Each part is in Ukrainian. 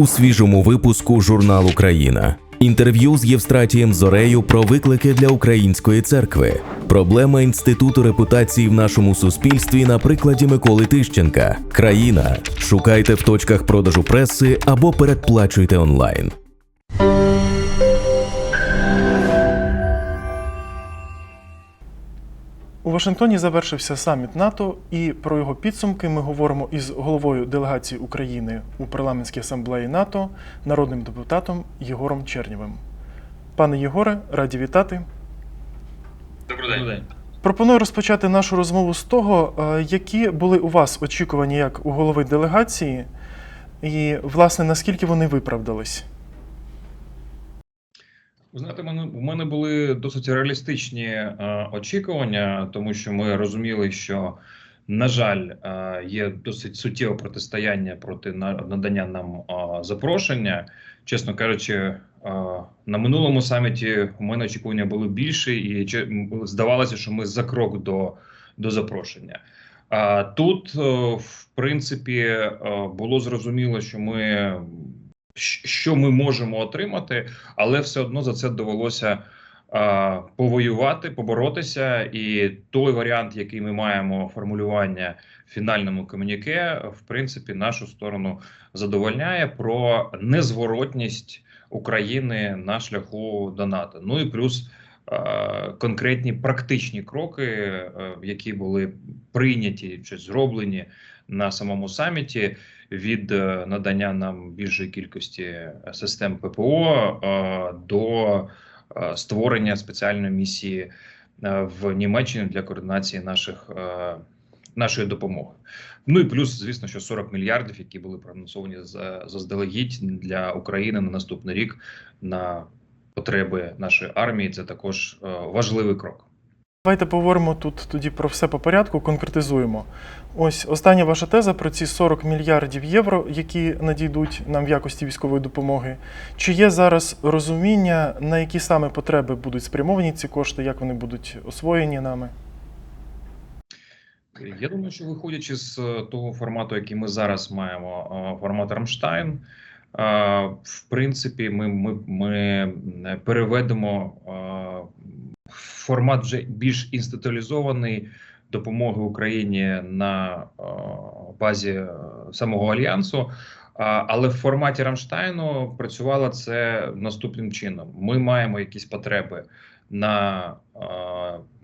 у свіжому випуску журналу Країна. Інтерв'ю з Євстратієм Зорею про виклики для української церкви, проблема інституту репутації в нашому суспільстві на прикладі Миколи Тищенка. Країна. Шукайте в точках продажу преси або передплачуйте онлайн. У Вашингтоні завершився саміт НАТО, і про його підсумки ми говоримо із головою делегації України у парламентській асамблеї НАТО, народним депутатом Єгором Чернєвим. Пане Єгоре, раді вітати. Добрий день. Пропоную розпочати нашу розмову з того, е, які були у вас очікування як у голови делегації, і, власне, наскільки вони виправдались. Ви знаєте, мене у мене були досить реалістичні е, очікування, тому що ми розуміли, що на жаль, е, є досить суттєве протистояння проти на- надання нам е, запрошення. Чесно кажучи, е, на минулому саміті у мене очікування були більші, і здавалося, що ми за крок до, до запрошення. А тут, е, в принципі, е, було зрозуміло, що ми що ми можемо отримати, але все одно за це довелося а, повоювати, поборотися. І той варіант, який ми маємо формулювання в фінальному комуніке, в принципі, нашу сторону задовольняє про незворотність України на шляху до НАТО. Ну і плюс. Конкретні практичні кроки, е, які були прийняті чи зроблені на самому саміті, від е, надання нам більшої кількості е, систем ППО е, до створення спеціальної місії в Німеччині для координації наших нашої допомоги. Ну і плюс, звісно, що 40 мільярдів, які були проанонсовані за- заздалегідь для України на наступний рік на потреби нашої армії. Це також важливий крок. Давайте поговоримо тут тоді про все по порядку, конкретизуємо. Ось остання ваша теза про ці 40 мільярдів євро, які надійдуть нам в якості військової допомоги. Чи є зараз розуміння, на які саме потреби будуть спрямовані ці кошти, як вони будуть освоєні нами? Я думаю, що виходячи з е, того формату, який ми зараз маємо, е, формат Рамштайн, е, в принципі, ми, ми, ми е, переведемо е, формат вже більш інституалізований допомоги Україні на е, базі е, самого альянсу. Але в форматі Рамштайну працювало це наступним чином: ми маємо якісь потреби на е,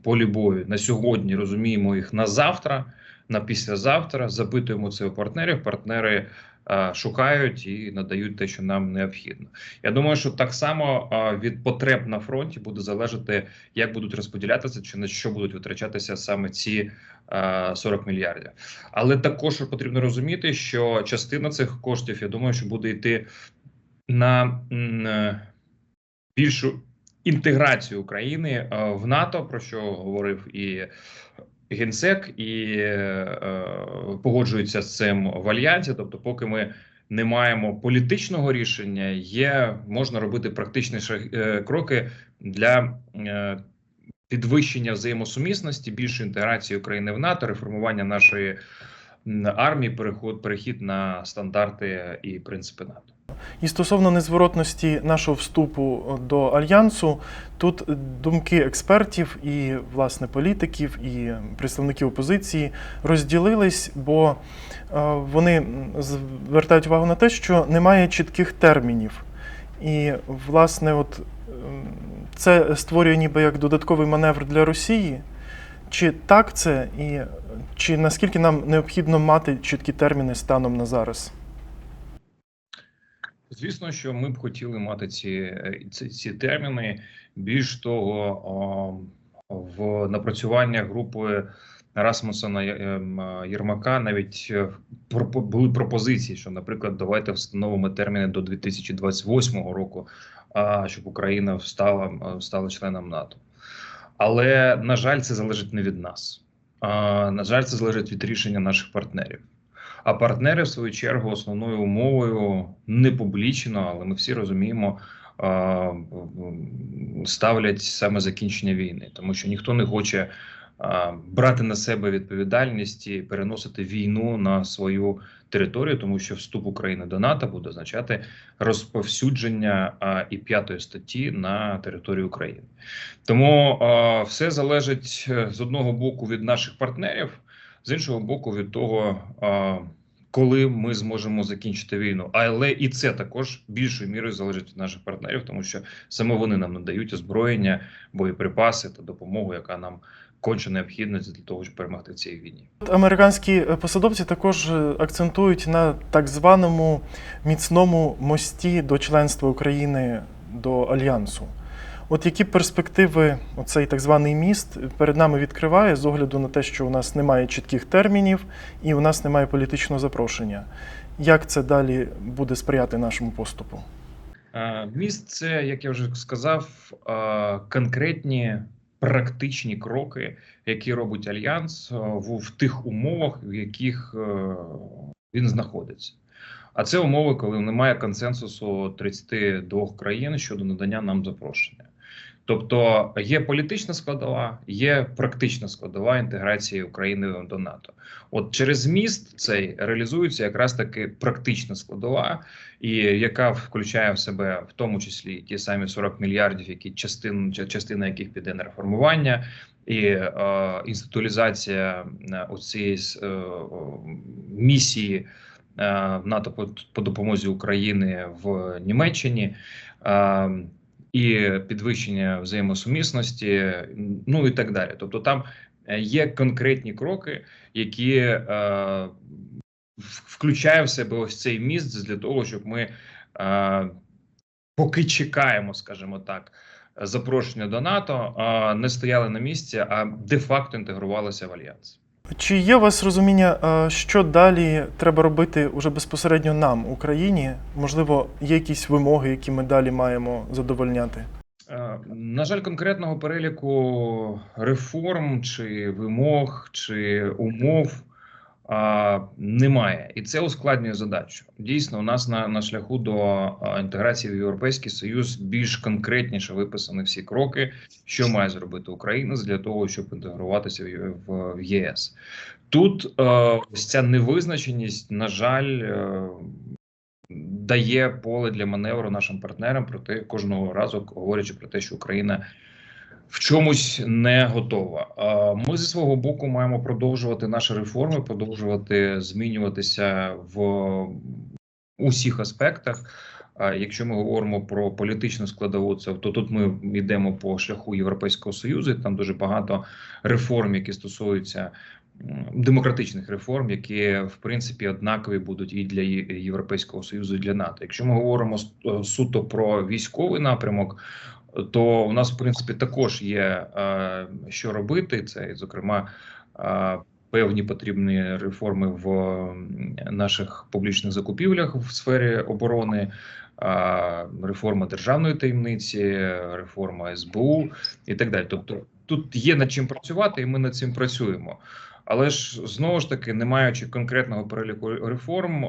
полі бою на сьогодні, розуміємо їх на завтра, на післязавтра. Запитуємо це у партнерів. Партнери е, шукають і надають те, що нам необхідно. Я думаю, що так само е, від потреб на фронті буде залежати, як будуть розподілятися, чи на що будуть витрачатися саме ці е, 40 мільярдів. Але також потрібно розуміти, що частина цих коштів, я думаю, що буде йти на е, більшу інтеграцію України е, в НАТО, про що говорив і генсек, і е, погоджується з цим в альянсі. Тобто, поки ми не маємо політичного рішення, є можна робити практичні е, кроки для е, підвищення взаємосумісності, більшої інтеграції України в НАТО, реформування нашої армії, переход перехід на стандарти і принципи НАТО. І стосовно незворотності нашого вступу до альянсу, тут думки експертів і власне політиків, і представників опозиції розділились, бо е, вони звертають увагу на те, що немає чітких термінів. І, власне, от це створює ніби як додатковий маневр для Росії. Чи так це, і чи наскільки нам необхідно мати чіткі терміни станом на зараз? Звісно, що ми б хотіли мати ці, ці, ці терміни. Більш того, в напрацювання групи Расмусона ем, Єрмака навіть е, були пропозиції, що, наприклад, давайте встановимо терміни до 2028 року, щоб Україна стала, стала членом НАТО. Але на жаль, це залежить не від нас. На жаль, це залежить від рішення наших партнерів. А партнери, в свою чергу, основною умовою не публічно, але ми всі розуміємо, ставлять саме закінчення війни, тому що ніхто не хоче брати на себе відповідальність і переносити війну на свою територію, тому що вступ України до НАТО буде означати розповсюдження і п'ятої статті на територію України. Тому все залежить е, з одного боку від наших партнерів, з іншого боку, від того. Коли ми зможемо закінчити війну, але і це також більшою мірою залежить від наших партнерів, тому що саме вони нам надають озброєння, боєприпаси та допомогу, яка нам конче необхідна для того, щоб перемогти в цій війні. Американські посадовці також е, акцентують на так званому міцному мості до членства України до Альянсу. От які перспективи оцей так званий міст перед нами відкриває з огляду на те, що у нас немає чітких термінів і у нас немає політичного запрошення. Як це далі буде сприяти нашому поступу? Е, Міст це, як я вже сказав, е, конкретні практичні кроки, які робить альянс е, в, тих умовах, в яких він знаходиться. А це умови, коли немає консенсусу 32 країн щодо надання нам запрошення. Тобто є політична складова, є практична складова інтеграції України до НАТО. От через міст цей реалізується якраз таки практична складова, і яка включає в себе в тому числі ті самі 40 мільярдів, які частин, частина яких піде на реформування, і е, інституалізація е, оцієї е, місії е, НАТО по, по допомозі України в Німеччині. І підвищення взаємосумісності, ну і так далі. Тобто, там е, є конкретні кроки, які е, включає в себе ось цей міст для того, щоб ми е, поки чекаємо, скажімо так, запрошення до НАТО, не стояли на місці, а де-факто інтегрувалися в альянс. Чи є у вас розуміння, е, що далі треба робити уже безпосередньо нам, Україні? Можливо, є якісь вимоги, які ми далі маємо задовольняти? Е, На жаль, конкретного переліку реформ чи вимог чи умов а, немає, і це ускладнює задачу. Дійсно, у нас на, на шляху до інтеграції в Європейський Союз більш конкретніше виписані всі кроки, що має зробити Україна для того, щоб інтегруватися в, в, в ЄС. Тут е, ось ця невизначеність, на жаль, е, дає поле для маневру нашим партнерам проте кожного разу говорячи про те, що Україна в чомусь не готова. Ми зі свого боку маємо продовжувати наші реформи, продовжувати змінюватися в усіх аспектах. Якщо ми говоримо про політичну складову, то тут ми йдемо по шляху Європейського союзу. Там дуже багато реформ, які стосуються демократичних реформ, які в принципі однакові будуть і для Європейського союзу, і для НАТО. Якщо ми говоримо е, суто про військовий напрямок, то у нас в принципі також є е, що робити. Це зокрема. е, Певні потрібні реформи в наших публічних закупівлях в сфері оборони, реформа державної таємниці, реформа СБУ і так далі. Тобто, тут є над чим працювати, і ми над цим працюємо. Але ж знову ж таки, не маючи конкретного переліку реформ,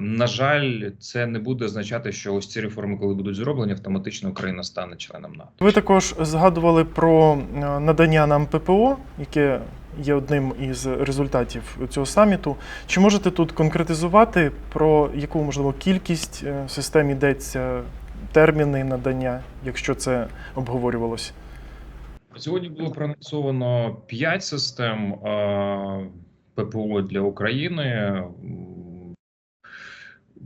на жаль, це не буде означати, що ось ці реформи, коли будуть зроблені, автоматично Україна стане членом НАТО. Ви також згадували про е, надання нам ППО, яке є одним із результатів цього саміту. Чи можете тут конкретизувати про яку можливо кількість е, систем йдеться, терміни надання, якщо це обговорювалося? Сьогодні було проанонсовано 5 систем ППО для України.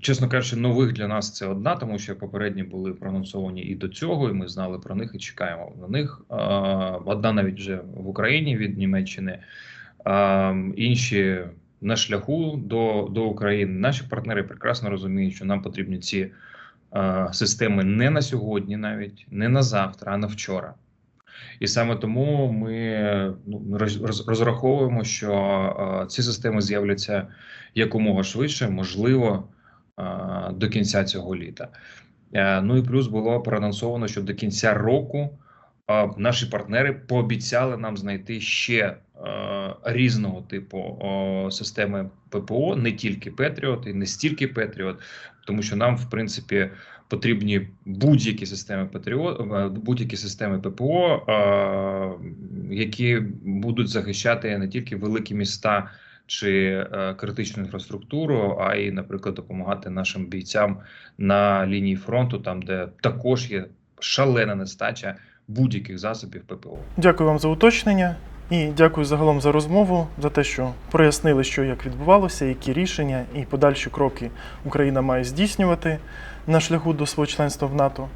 Чесно кажучи, нових для нас це одна, тому що попередні були проанонсовані і до цього, і ми знали про них і чекаємо на них. Одна навіть вже в Україні від Німеччини, інші на шляху до, до України. Наші партнери прекрасно розуміють, що нам потрібні ці системи не на сьогодні, навіть не на завтра, а на вчора. І саме тому ми ну, роз- роз- розраховуємо, що е, ці системи з'являться якомога швидше, можливо, е, до кінця цього літа. Е, ну і плюс було проанонсовано, що до кінця року наші партнери пообіцяли нам знайти ще різного типу системи ППО, не тільки Петріот і не стільки Петріот, тому що нам, в принципі, потрібні будь-які системи Патріот, е, будь-які системи ППО, е, які будуть захищати не тільки великі міста чи е, критичну інфраструктуру, а й, наприклад, допомагати нашим бійцям на лінії фронту, там де також є шалена нестача будь-яких засобів ППО. Дякую вам за уточнення і дякую загалом за розмову, за те, що прояснили, що як відбувалося, які рішення і подальші кроки Україна має здійснювати на шляху до свого членства в НАТО.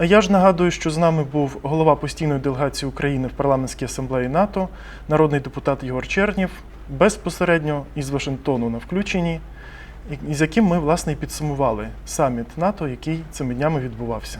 Я ж нагадую, що з нами був голова постійної делегації України в парламентській асамблеї НАТО, народний депутат Єгор Чернів, безпосередньо із Вашингтону на включенні, з яким ми власне і підсумували саміт НАТО, який цими днями відбувався.